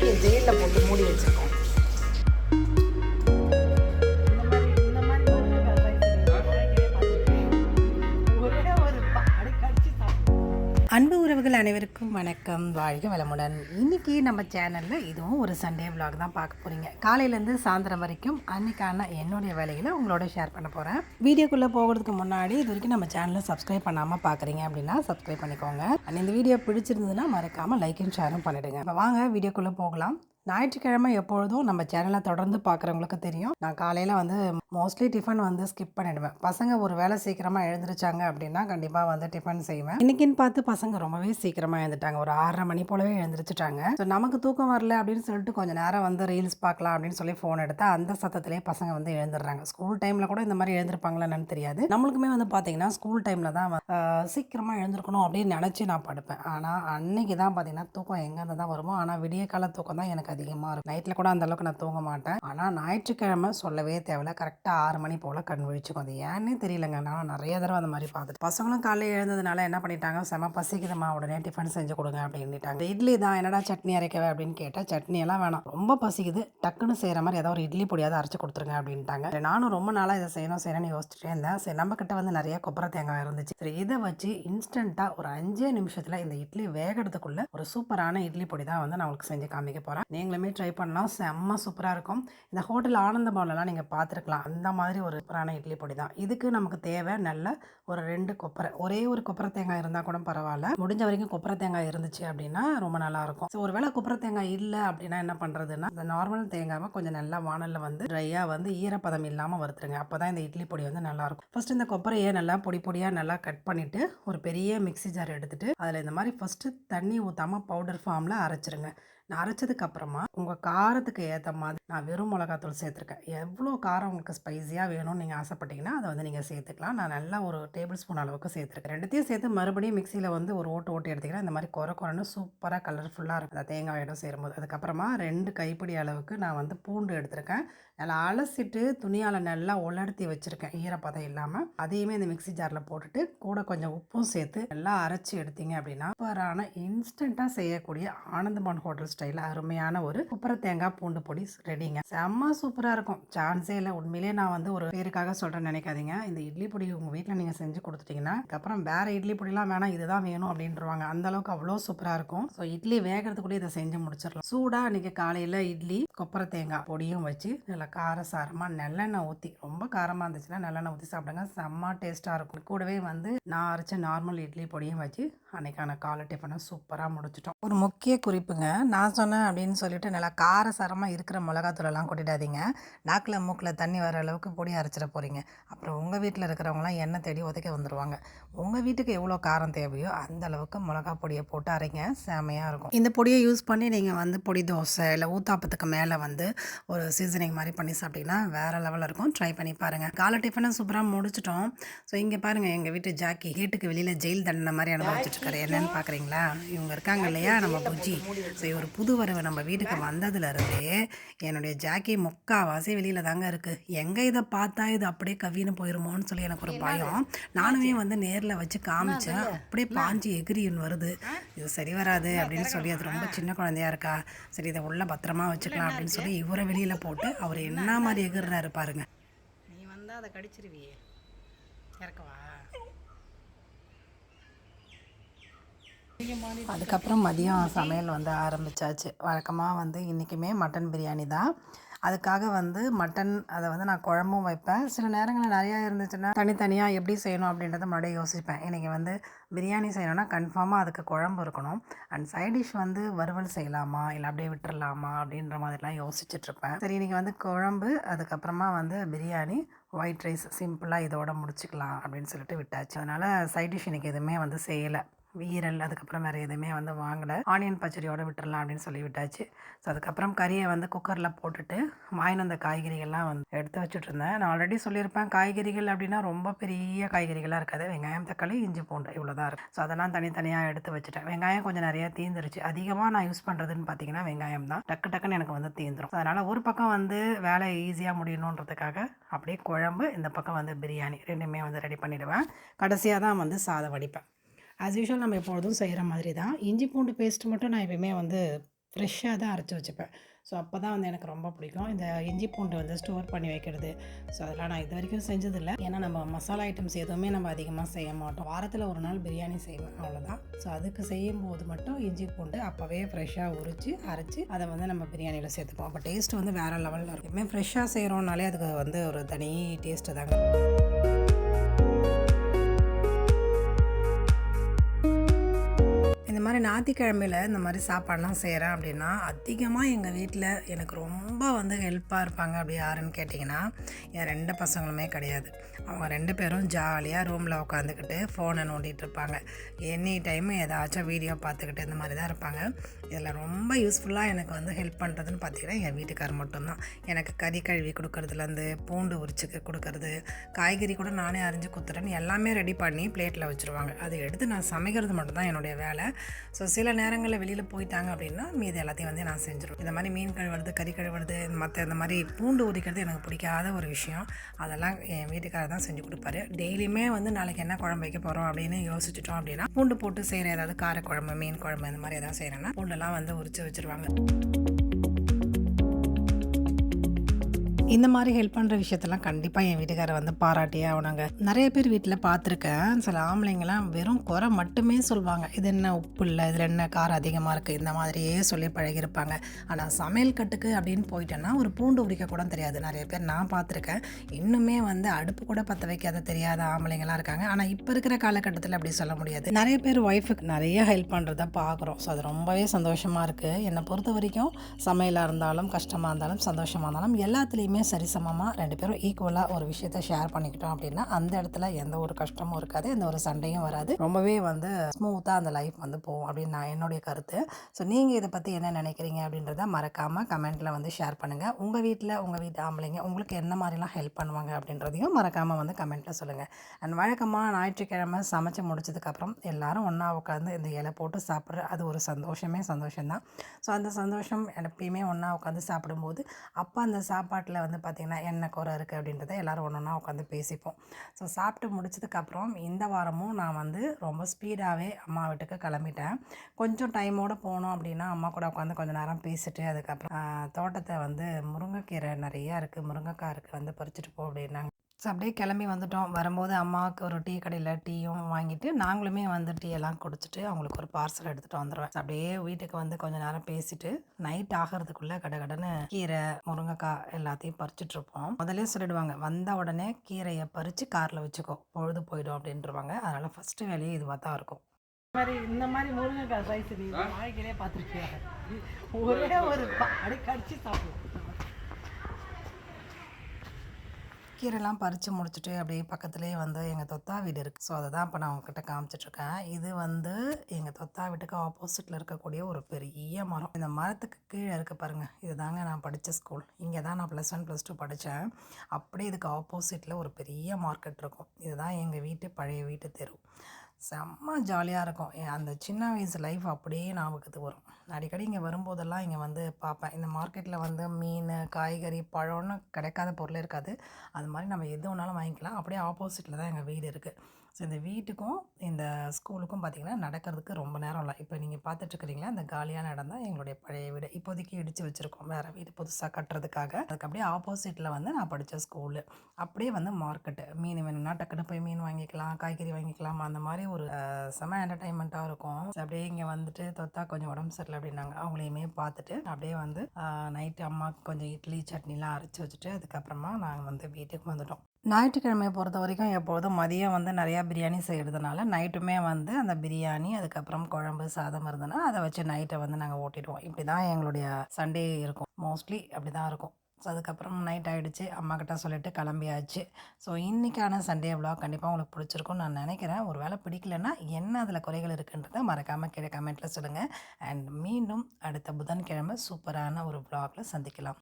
கட்டி ஜெயிலில் போட்டு மூடி வச்சிருக்கோம். அனைவருக்கும் வணக்கம். வாழ்க வளமுடன். இன்றைக்கி நம்ம சேனலில் இதுவும் ஒரு சண்டே விலாக் தான் பார்க்க போகிறீங்க காலையிலேருந்து சாயந்தரம் வரைக்கும் அன்றைக்கான என்னுடைய வேலைகளை உங்களோட ஷேர் பண்ண போகிறேன் வீடியோக்குள்ளே போகிறதுக்கு முன்னாடி இது வரைக்கும் நம்ம சேனலை சப்ஸ்கிரைப் பண்ணாமல் பார்க்குறீங்க அப்படின்னா சப்ஸ்கிரைப் பண்ணிக்கோங்க. அண்ட் இந்த வீடியோ பிடிச்சிருந்ததுன்னா மறக்காமல் லைக்கும் ஷேரும் பண்ணிவிடுங்க இப்போ வாங்க வீடியோக்குள்ளே போகலாம். ஞாயிற்றுக்கிழமை எப்பொழுதும் நம்ம சேனலை தொடர்ந்து பார்க்குறவங்களுக்கு தெரியும். நான் காலையில் வந்து மோஸ்ட்லி டிஃபன் வந்து ஸ்கிப் பண்ணிடுவேன். பசங்க ஒரு வேலை சீக்கிரமாக எழுந்திருச்சாங்க அப்படின்னா கண்டிப்பாக வந்து டிஃபன் செய்வேன். இன்னைக்குன்னு பார்த்து பசங்க ரொம்பவே சீக்கிரமாக எழுந்துட்டாங்க. ஒரு ஆறரை மணி போலவே எழுந்திரிச்சிட்டாங்க. ஸோ நமக்கு தூக்கம் வரல அப்படின்னு சொல்லிட்டு கொஞ்சம் நேரம் வந்து ரீல்ஸ் பார்க்கலாம் அப்படின்னு சொல்லி ஃபோன் எடுத்தால் அந்த சத்தத்திலே பசங்க வந்து எழுந்துடுறாங்க. ஸ்கூல் டைமில் கூட இந்த மாதிரி எழுந்திருப்பாங்களான்னு தெரியாது. நம்மளுக்குமே வந்து பார்த்தீங்கன்னா ஸ்கூல் டைமில் தான் சீக்கிரமாக எழுந்திருக்கணும் அப்படின்னு நினச்சி நான் படுப்பேன். ஆனால் அன்னைக்கு தான் பார்த்தீங்கன்னா தூக்கம் எங்கேருந்து தான் வருமோ ஆனால் விடிய கால தூக்கம் தான் எனக்கு அதிகமாக இருக்கும். நைட்டில் கூட அந்த அளவுக்கு நான் தூங்க மாட்டேன். ஆனால் ஞாயிற்றுக்கிழமை சொல்லவே தேவையில்ல. கரெக்டாக ஆறு மணி போல் கண் விழிச்சுக்கும். அது ஏன்னே தெரியலங்க. நான் நிறைய தடவை அந்த மாதிரி பார்த்துட்டு பசங்களும் காலையில் எழுந்ததுனால என்ன பண்ணிட்டாங்க? செம பசிக்குதுமா உடனே டிஃபன் செஞ்சு கொடுங்க அப்படின்ட்டாங்க இட்லி தான் என்னடா சட்னி அரைக்கவே அப்படின்னு கேட்டால் சட்னி எல்லாம் வேணாம். ரொம்ப பசிக்குது. டக்குன்னு செய்கிற மாதிரி ஏதாவது ஒரு இட்லி பொடியாவது அரைச்சு கொடுத்துருங்க அப்படின்ட்டாங்க. நானும் ரொம்ப நாளாக இதை செய்யணும் செய்யணும்னு யோசிச்சுட்டே இருந்தேன். சரி நம்ம கிட்ட வந்து நிறைய கொப்பரை தேங்காய் இருந்துச்சு. சரி இதை வச்சு இன்ஸ்டண்ட்டாக ஒரு அஞ்சே நிமிஷத்தில் இந்த இட்லி வேகிறதுக்குள்ள ஒரு சூப்பரான இட்லி பொடி தான் வந்து நான் உங்களுக்கு செஞ்சு காமிக்க போகிறேன் நீங்களுமே ட்ரை பண்ணலாம். செம்ம சூப்பராக இருக்கும். இந்த ஹோட்டல் ஆனந்த பவன்லாம் நீங்கள் பார்த்துருக்கலாம். அந்த மாதிரி ஒரு சூப்பரான இட்லி பொடி தான். இதுக்கு நமக்கு தேவை நல்ல ஒரு ரெண்டு கொப்பரை. ஒரே ஒரு கொப்பரை தேங்காய் இருந்தால் கூட பரவாயில்ல. முடிஞ்ச வரைக்கும் கொப்பரை தேங்காய் இருந்துச்சு அப்படின்னா ரொம்ப நல்லாயிருக்கும் ஸோ ஒருவேளை கொப்பரை தேங்காய் இல்லை அப்படின்னா என்ன பண்ணுறதுன்னா இந்த நார்மல் தேங்காவை கொஞ்சம் நல்லா வானலில் வந்து ட்ரையாக வந்து ஈரப்பதம் இல்லாமல் வறுத்துருங்க. அப்போ தான் இந்த இட்லி பொடி வந்து நல்லாயிருக்கும் இருக்கும். இந்த கொப்பரையை நல்லா பொடி பொடியாக நல்லா கட் பண்ணிவிட்டு ஒரு பெரிய மிக்ஸி ஜார் எடுத்துகிட்டு அதில் இந்த மாதிரி ஃபஸ்ட்டு தண்ணி ஊற்றாமல் பவுடர் ஃபார்மில் அரைச்சிருங்க. நான் அரைச்சதுக்கு அப்புறமா உங்கள் காரத்துக்கு ஏற்ற மாதிரி நான் வெறும் மிளகாத்தூள் சேர்த்துருக்கேன். எவ்வளோ காரம் உங்களுக்கு ஸ்பைஸியாக வேணும்னு நீங்கள் ஆசைப்பட்டீங்கன்னா அதை வந்து நீங்கள் சேர்த்துக்கலாம். நான் நல்லா ஒரு டேபிள் ஸ்பூன் அளவுக்கு சேர்த்துருக்கேன். ரெண்டுத்தையும் சேர்த்து மறுபடியும் மிக்சியில் வந்து ஒரு ஓட்டு ஓட்டு எடுத்துக்கிறேன் இந்த மாதிரி குறை குறைன்னு சூப்பராக கலர்ஃபுல்லாக இருக்கும். அந்த தேங்காயிடம் சேரும்போது. அதுக்கப்புறமா ரெண்டு கைப்பிடி அளவுக்கு நான் வந்து பூண்டு எடுத்திருக்கேன். நல்லா அலசிட்டு துணியால் நல்லா உலர்த்தி வச்சுருக்கேன். ஈரப்பதம் இல்லாமல் அதையுமே இந்த மிக்ஸி ஜாரில் போட்டுட்டு கூட கொஞ்சம் உப்பும் சேர்த்து நல்லா அரைச்சி எடுத்தீங்க அப்படின்னா சூப்பரான இன்ஸ்டண்ட்டாக செய்யக்கூடிய ஆனந்தமான் ஹோட்டல்ஸ் ஸ்டைலில் அருமையான ஒரு குப்பரை தேங்காய் பூண்டு பொடி ரெடிங்க. செம்ம சூப்பராக இருக்கும். சான்ஸே இல்லை. உண்மையிலே நான் வந்து ஒரு பேருக்காக சொல்கிறேன்னு நினைக்காதீங்க. இந்த இட்லி பொடி உங்கள் வீட்டில் நீங்கள் செஞ்சு கொடுத்துட்டீங்கன்னா அதுக்கப்புறம் வேறு இட்லி பொடிலாம் வேணாம் இதுதான் வேணும் அப்படின்றவாங்க அந்த அளவுக்கு அவ்வளோ சூப்பராக இருக்கும். ஸோ இட்லி வேகிறதுக்குள்ளே இதை செஞ்சு முடிச்சிடலாம். சூடாக அன்றைக்கி காலையில் இட்லி கொப்பரை தேங்காய் பொடியும் வச்சு நல்லா காரசாரமாக நல்லெண்ணெய் ஊற்றி ரொம்ப காரமாக இருந்துச்சுன்னா நல்லெண்ணெய் ஊற்றி சாப்பிடுங்க. செம்ம டேஸ்ட்டாக இருக்கும். கூடவே வந்து நான் அரைச்ச நார்மல் இட்லி பொடியும் வச்சு அன்றைக்கான காலை டிஃபனை சூப்பராக முடிச்சிட்டோம். ஒரு முக்கிய குறிப்புங்க நான் நான் சொன்னேன் அப்படின்னு சொல்லிட்டு நல்லா காரசாரமாக இருக்கிற மிளகாத்தூளெல்லாம் கொட்டிடாதீங்க. நாக்கில் மூக்கில் தண்ணி வர அளவுக்கு பொடி அரைச்சிட போகிறீங்க அப்புறம் உங்கள் வீட்டில் இருக்கிறவங்களாம் எண்ணெய் தேடி உதைக்க வந்துடுவாங்க உங்கள் வீட்டுக்கு எவ்வளோ காரம் தேவையோ அந்த அளவுக்கு மிளகா பொடியை போட்டு அரைங்க. செமையாக இருக்கும். இந்த பொடியை யூஸ் பண்ணி நீங்கள் வந்து பொடி தோசை இல்லை ஊத்தாப்பத்துக்கு மேலே வந்து ஒரு சீசனிங் மாதிரி பண்ணி சாப்பிட்டீங்கன்னா வேறு லெவலில் இருக்கும். ட்ரை பண்ணி பாருங்கள் காலை டிஃபனை சூப்பராக முடிச்சிட்டோம். ஸோ இங்கே பாருங்கள் எங்கள் வீட்டு ஜாக்கி ஹேட்டுக்கு வெளியில் ஜெயில் தண்டனை மாதிரி அனுபவிச்சுட்ருக்காரு என்னன்னு பார்க்குறீங்களா இவங்க இருக்காங்க இல்லையா? நம்ம புஜ்ஜி. ஸோ இவர் புது வரவு நம்ம வீட்டுக்கு வந்ததுலேருந்தே என்னுடைய ஜாக்கி முக்காவாசி வெளியில் தாங்க இருக்குது எங்கே இதை பார்த்தா இது அப்படியே கவின்னு போயிருமோன்னு சொல்லி எனக்கு ஒரு பயம். நானுமே வந்து நேரில் வச்சு காமிச்சேன் அப்படியே பாஞ்சு எகிரின்னு வருது. இது சரி வராது அப்படின்னு சொல்லி அது ரொம்ப சின்ன குழந்தையா இருக்கா? சரி இதை உள்ள பத்திரமா வச்சுக்கலாம் அப்படின்னு சொல்லி இவரை வெளியில் போட்டு அவர் என்ன மாதிரி எகிர்றாரு பாருங்க. நீ வந்தால் அதை கடிச்சிருவியே. இறக்கவா? அதுக்கப்புறம் மதியம் சமையல் வந்து ஆரம்பிச்சாச்சு. வழக்கமாக வந்து இன்றைக்குமே மட்டன் பிரியாணி தான். அதுக்காக வந்து மட்டன் அதை வந்து நான் குழம்பும் வைப்பேன். சில நேரங்களில் நிறையா இருந்துச்சுன்னா தனித்தனியாக எப்படி செய்யணும் அப்படின்றத முன்னாடியே யோசிப்பேன். இன்றைக்கி வந்து பிரியாணி செய்யணும்னா கன்ஃபார்மாக அதுக்கு குழம்பு இருக்கணும். அண்ட் சைட் டிஷ் வந்து வறுவல் செய்யலாமா? இல்லை அப்படியே விட்டுறலாமா? அப்படின்ற மாதிரிலாம் யோசிச்சுட்ருப்பேன் சரி இன்றைக்கி வந்து குழம்பு அதுக்கப்புறமா வந்து பிரியாணி ஒயிட் ரைஸ் சிம்பிளாக இதோட முடிச்சுக்கலாம் அப்படின்னு சொல்லிட்டு விட்டாச்சு. அதனால் சைட் டிஷ் இன்றைக்கி எதுவுமே வந்து செய்யலை. ஈரல் அதுக்கப்புறம் வேறு எதுவுமே வந்து வாங்கலை. ஆனியன் பச்சடியோடு விட்டுறலாம் அப்படின்னு சொல்லி விட்டாச்சு. ஸோ அதுக்கப்புறம் கறியை வந்து குக்கரில் போட்டுட்டு வாங்கின அந்த காய்கறிகள்லாம் வந்து எடுத்து வச்சுட்டு இருந்தேன். நான் ஆல்ரெடி சொல்லியிருப்பேன் காய்கறிகள் அப்படின்னா ரொம்ப பெரிய காய்கறிகளாக இருக்காது. வெங்காயம் தக்காளி இஞ்சி பூண்டு இவ்வளோ தான் ஸோ அதெல்லாம் தனித்தனியாக எடுத்து வச்சுட்டேன். வெங்காயம் கொஞ்சம் நிறையா தீந்துருச்சு. அதிகமாக நான் யூஸ் பண்ணுறதுன்னு பார்த்தீங்கன்னா வெங்காயம் தான். டக்கு டக்குன்னு எனக்கு வந்து தீந்துரும். அதனால் ஒரு பக்கம் வந்து வேலை ஈஸியாக முடியணுன்றதுக்காக அப்படியே குழம்பு இந்த பக்கம் வந்து பிரியாணி ரெண்டுமே வந்து ரெடி பண்ணிவிடுவேன் கடைசியாக தான் வந்து சாதம் வடிப்பேன். ஆஸ் யூஷுவல் நம்ம எப்பொழுதும் செய்கிற மாதிரி தான் இஞ்சி பூண்டு பேஸ்ட் மட்டும் நான் எப்பயுமே வந்து ஃப்ரெஷ்ஷாக தான் அரைச்சி வச்சுப்பேன். ஸோ அப்போ தான் வந்து எனக்கு ரொம்ப பிடிக்கும். இந்த இஞ்சி பூண்டு வந்து ஸ்டோர் பண்ணி வைக்கிறது. ஸோ அதெல்லாம் நான் இது வரைக்கும் செஞ்சதில்லை. ஏன்னா நம்ம மசாலா ஐட்டம்ஸ் எதுவுமே நம்ம அதிகமாக செய்ய மாட்டோம். வாரத்தில் ஒரு நாள் பிரியாணி செய்வேன் அவ்வளோதான் ஸோ அதுக்கு செய்யும் போது மட்டும் இஞ்சி பூண்டு அப்போவே ஃப்ரெஷ்ஷாக உரித்து அரைச்சி அதை வந்து நம்ம பிரியாணியில் சேர்த்துப்போம். அப்போ டேஸ்ட் வந்து வேறு லெவலில் இருக்கும். எப்பவுமே ஃப்ரெஷ்ஷாக செய்கிறோம்னாலே அதுக்கு வந்து ஒரு தனி டேஸ்ட்டு தாங்க. இந்த மாதிரி ஞாயிற்றுக்கிழமையில் இந்த மாதிரி சாப்பாடெலாம் செய்கிறேன் அப்படின்னா அதிகமாக எங்கள் வீட்டில் எனக்கு ரொம்ப வந்து ஹெல்ப்பாக இருப்பாங்க அப்படி யாருன்னு கேட்டிங்கன்னா என் ரெண்டு பசங்களுமே கிடையாது. அவங்க ரெண்டு பேரும் ஜாலியாக ரூமில் உட்காந்துக்கிட்டு ஃபோனை நோண்டிகிட்டு இருப்பாங்க. எனி டைமு ஏதாச்சும் வீடியோ பார்த்துக்கிட்டு இந்த மாதிரி தான் இருப்பாங்க. இதில் ரொம்ப யூஸ்ஃபுல்லாக எனக்கு வந்து ஹெல்ப் பண்ணுறதுன்னு பார்த்தீங்கன்னா என் வீட்டுக்கார் மட்டும்தான். எனக்கு கறி கழுவி கொடுக்கறதுலேருந்து பூண்டு உரிச்சுக்கு கொடுக்கறது காய்கறி கூட நானே அரிஞ்சு குத்துறேன்னு எல்லாமே ரெடி பண்ணி பிளேட்டில் வச்சுருவாங்க. அதை எடுத்து நான் சமைக்கிறது மட்டும்தான் என்னுடைய வேலை. ஸோ சில நேரங்களில் வெளியில் போயிட்டாங்க அப்படின்னா மீதி எல்லாத்தையும் வந்து நான் செஞ்சிருவேன். இந்த மாதிரி மீன் கழுவுறது கறி கழுவுறது மற்ற இந்த மாதிரி பூண்டு உரிக்கிறது எனக்கு பிடிக்காத ஒரு விஷயம். அதெல்லாம் என் வீட்டுக்காரர் தான் செஞ்சு கொடுப்பாரு. டெய்லியுமே வந்து நாளைக்கு என்ன குழம்பு வைக்க போகிறோம் அப்படின்னு யோசிச்சுட்டோம் அப்படின்னா பூண்டு போட்டு செய்கிற ஏதாவது காரக்குழம்பு மீன் குழம்பு இந்த மாதிரி ஏதாவது செய்கிறேன்னா எல்லாம் வந்து உரிச்சு வச்சுருவாங்க. இந்த மாதிரி ஹெல்ப் பண்ணுற விஷயத்தெல்லாம் கண்டிப்பாக என் வீட்டுக்காரர் வந்து பாராட்டியே ஆகணுங்க நிறைய பேர் வீட்டில் பார்த்துருக்கேன். சில ஆம்பளைங்களாம் வெறும் குறை மட்டுமே சொல்லுவாங்க இது என்ன உப்பு இல்லை இதில் என்ன காரம் அதிகமாக இருக்குது இந்த மாதிரியே சொல்லி பழகியிருப்பாங்க. ஆனால் சமையல் கட்டுக்கு அப்படின்னு போயிட்டேன்னா ஒரு பூண்டு உரிக்க கூட தெரியாது. நிறைய பேர் நான் பார்த்துருக்கேன். இன்னுமே வந்து அடுப்பு கூட பற்ற வைக்காத தெரியாத ஆம்பளைங்களாம் இருக்காங்க. ஆனால் இப்போ இருக்கிற காலகட்டத்தில் அப்படி சொல்ல முடியாது. நிறைய பேர் ஒய்ஃபுக்கு நிறைய ஹெல்ப் பண்ணுறத பார்க்குறோம். ஸோ அது ரொம்பவே சந்தோஷமாக இருக்குது என்னை பொறுத்த வரைக்கும் சமையலாக இருந்தாலும் கஷ்டமாக இருந்தாலும் சந்தோஷமாக இருந்தாலும் எல்லாத்துலேயுமே எல்லாருமே சரிசமமாக ரெண்டு பேரும் ஈக்குவலாக ஒரு விஷயத்த ஷேர் பண்ணிக்கிட்டோம் அப்படின்னா அந்த இடத்துல எந்த ஒரு கஷ்டமும் இருக்காது எந்த ஒரு சண்டையும் வராது. ரொம்பவே வந்து ஸ்மூத்தாக அந்த லைஃப் வந்து போகும் அப்படின்னு நான் என்னுடைய கருத்து. ஸோ நீங்கள் இதை பற்றி என்ன நினைக்கிறீங்க அப்படின்றத மறக்காமல் கமெண்ட்டில் வந்து ஷேர் பண்ணுங்கள் உங்கள் வீட்டில் உங்கள் வீட்டு ஆம்பளைங்க உங்களுக்கு என்ன மாதிரிலாம் ஹெல்ப் பண்ணுவாங்க அப்படின்றதையும் மறக்காமல் வந்து கமெண்ட்டில் சொல்லுங்கள் அண்ட் வழக்கமாக ஞாயிற்றுக்கிழமை சமைச்சு முடிச்சதுக்கப்புறம் எல்லாரும் ஒன்றா உட்காந்து இந்த இலை போட்டு சாப்பிட்ற அது ஒரு சந்தோஷமே சந்தோஷம்தான். ஸோ அந்த சந்தோஷம் எப்பயுமே ஒன்றா உட்காந்து சாப்பிடும்போது அப்போ அந்த சாப்பாட்டில் வந்து பார்த்திங்கன்னா என்ன குறை இருக்குது அப்படின்றத எல்லோரும் ஒன்று ஒன்றா உட்காந்து பேசிப்போம். ஸோ சாப்பிட்டு முடிச்சதுக்கப்புறம் இந்த வாரமும் நான் வந்து ரொம்ப ஸ்பீடாகவே அம்மா வீட்டுக்கு கிளம்பிட்டேன். கொஞ்சம் டைமோடு போனோம் அப்படின்னா அம்மா கூட உட்காந்து கொஞ்சம் நேரம் பேசிட்டு அதுக்கப்புறம் தோட்டத்தை வந்து முருங்கைக்கீரை நிறையா இருக்குது முருங்கைக்காய் இருக்குது வந்து பறிச்சுட்டு போ அப்படின்னாங்க. ஸோ அப்படியே கிளம்பி வந்துட்டோம். வரும்போது அம்மாவுக்கு ஒரு டீ கடையில் டீயும் வாங்கிட்டு நாங்களுமே வந்து டீ எல்லாம் குடிச்சிட்டு அவங்களுக்கு ஒரு பார்சல் எடுத்துகிட்டு வந்துடுவேன் அப்படியே வீட்டுக்கு வந்து கொஞ்சம் நேரம் பேசிட்டு நைட் ஆகிறதுக்குள்ளே கடை கடன்னு கீரை முருங்கைக்காய் எல்லாத்தையும் பறிச்சுட்ருப்போம் முதலே சொல்லிடுவாங்க வந்த உடனே கீரையை பறித்து காரில் வச்சுக்கோ பொழுது போயிடும் அப்படின்றவாங்க. அதனால் ஃபஸ்ட்டு வேலையே இதுவாக தான் இருக்கும். மாதிரி இந்த மாதிரி முருங்கைக்காய் சைஸ் வாழ்க்கையிலே பார்த்துருக்கியா? ஒரே ஒரு அப்படி கடிச்சு சாப்பிடுவோம் கீரைலாம் பறித்து முடிச்சுட்டு அப்படியே பக்கத்துலேயே வந்து எங்கள் தொத்தா வீடு இருக்குது ஸோ அதை தான் இப்போ நான் உங்ககிட்ட காமிச்சிட்ருக்கேன். இது வந்து எங்கள் தொத்தா வீட்டுக்கு ஆப்போசிட்டில் இருக்கக்கூடிய ஒரு பெரிய மரம். இந்த மரத்துக்கு கீழே இருக்க பாருங்கள் இது தாங்க நான் படித்த ஸ்கூல் இங்கே தான் நான் ப்ளஸ் ஒன் ப்ளஸ் டூ படித்தேன் அப்படியே இதுக்கு ஆப்போசிட்டில் ஒரு பெரிய மார்க்கெட் இருக்கும். இதுதான் எங்கள் வீட்டு பழைய வீட்டு தெரு. செம்ம ஜாலியாக இருக்கும். அந்த சின்ன வயசு லைஃப் அப்படியே ஞாபகத்துக்கு வரும். அடிக்கடி இங்கே வரும்போதெல்லாம் இங்கே வந்து பார்ப்பேன். இந்த மார்க்கெட்டில் வந்து மீன் காய்கறி பழம்னு கிடைக்காத பொருள் இருக்காது. அது மாதிரி நம்ம எது வேணாலும் வாங்கிக்கலாம். அப்படியே ஆப்போசிட்டில் தான் எங்கள் வீடு இருக்குது ஸோ இந்த வீட்டுக்கும் இந்த ஸ்கூலுக்கும் பார்த்திங்கன்னா நடக்கிறதுக்கு ரொம்ப நேரம் இல்லை இப்போ நீங்கள் பார்த்துட்ருக்குறீங்களா இந்த காலியான இடம் தான் எங்களுடைய பழைய வீடு இப்போதைக்கு இடித்து வச்சுருக்கோம். வேறு வீடு புதுசாக கட்டுறதுக்காக. அதுக்கு அப்படியே ஆப்போசிட்டில் வந்து நான் படித்த ஸ்கூலு. அப்படியே வந்து மார்க்கெட்டு மீன் வேணும்னா டக்குன்னு போய் மீன் வாங்கிக்கலாம் காய்கறி வாங்கிக்கலாம். அந்த மாதிரி ஒரு செம என்டர்டைன்மெண்ட்டாக இருக்கும். அப்படியே இங்கே வந்துட்டு தொத்தா கொஞ்சம் உடம்பு சரியில்லை அப்படின்னாங்க. அவங்களையுமே பார்த்துட்டு அப்படியே வந்து நைட்டு அம்மாவுக்கு கொஞ்சம் இட்லி சட்னிலாம் அரைச்சி வச்சுட்டு அதுக்கப்புறமா நாங்கள் வந்து வீட்டுக்கு வந்துட்டோம். ஞாயிற்றுக்கிழமையை பொறுத்த வரைக்கும் எப்பொழுதும் மதியம் வந்து நிறையா பிரியாணி செய்கிறதுனால நைட்டுமே வந்து அந்த பிரியாணி அதுக்கப்புறம் குழம்பு சாதம் இருந்ததுன்னா அதை வச்சு நைட்டை வந்து நாங்கள் ஓட்டிடுவோம். இப்படி தான் எங்களுடைய சண்டே இருக்கும். மோஸ்ட்லி அப்படி தான் இருக்கும். ஸோ அதுக்கப்புறம் நைட் ஆகிடுச்சு அம்மாக்கிட்ட சொல்லிவிட்டு கிளம்பியாச்சு. ஸோ இன்றைக்கான சண்டே விலாக் கண்டிப்பாக உங்களுக்கு பிடிச்சிருக்கும்னு நான் நினைக்கிறேன். ஒரு வேளை பிடிக்கலன்னா என்ன அதில் குறைகள் இருக்குன்றதை மறக்காமல் கீழே கமெண்ட்டில் சொல்லுங்கள் அண்ட் மீண்டும் அடுத்த புதன்கிழமை சூப்பரான ஒரு விளாகில் சந்திக்கலாம்.